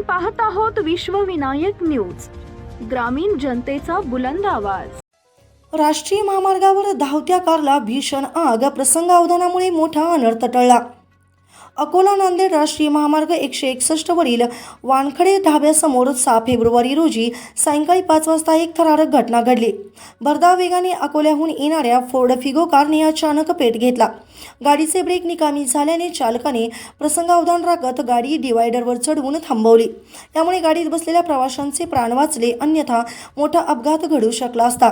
पाहत आहोत विश्वविनायक न्यूज ग्रामीण जनतेचा बुलंद आवाज. राष्ट्रीय महामार्गावर धावत्या कारला भीषण आग प्रसंगावधानामुळे मोठा अनर्थ टळला. अकोला नांदेड राष्ट्रीय महामार्ग एकशे एकसष्टवरील वानखडे ढाब्यासमोर सहा फेब्रुवारी रोजी सायंकाळी पाच वाजता एक थरारक घटना घडली. भरधाव वेगाने अकोल्याहून येणाऱ्या फोर्ड फिगो कारने अचानक पेट घेतला. गाडीचे ब्रेक निकामी झाल्याने चालकाने प्रसंगावधान राखत गाडी डिवायडरवर चढवून थांबवली. त्यामुळे गाडीत बसलेल्या प्रवाशांचे प्राण वाचले अन्यथा मोठा अपघात घडू शकला असता.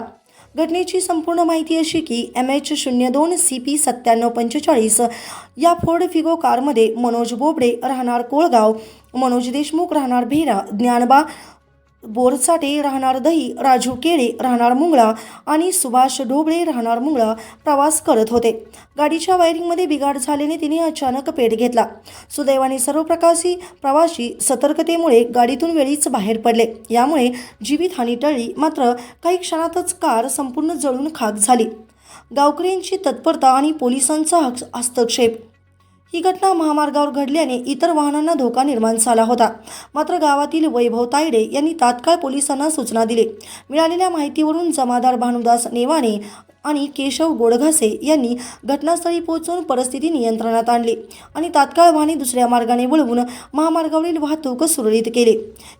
घटनेची संपूर्ण माहिती अशी की एम एच शून्य दोन सी पी सत्त्याण्णव पंचेचाळीस या फोर्ड फिगो कारमध्ये मनोज बोबडे राहणार कोळगाव मनोज देशमुख राहणार भेरा ज्ञानबा बोरसाटे राहणार दही राजू केळे राहणार मुंगळा आणि सुभाष ढोबळे राहणार मुंगळा प्रवास करत होते. गाडीच्या वायरिंगमध्ये बिघाड झाल्याने तिने अचानक पेट घेतला. सुदैवाने सर्व प्रकारची प्रवासी सतर्कतेमुळे गाडीतून वेळीच बाहेर पडले. यामुळे जीवितहानी टळली. मात्र काही क्षणातच कार संपूर्ण जळून खाक झाली. गावकऱ्यांची तत्परता आणि पोलिसांचा हस्तक्षेप ही घटना महामार्गावर घडल्याने इतर वाहनांना धोका निर्माण झाला होता. मात्र गावातील वैभव तायडे यांनी तात्काळ पोलिसांना सूचना दिली. मिळालेल्या माहितीवरून जमादार भानुदास नेवाने आणि केशव गोडघासे यांनी घटनास्थळी पोहोचून परिस्थिती नियंत्रणात आणली आणि तात्काळ वाहने दुसऱ्या मार्गाने वळवून महामार्गावरील वाहतूक सुरळीत केली.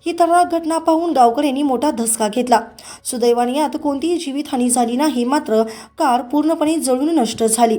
ही तरार घटना पाहून गावकऱ्यांनी मोठा धसका घेतला. सुदैवाने यात कोणतीही जीवितहानी झाली नाही मात्र कार पूर्णपणे जळून नष्ट झाली.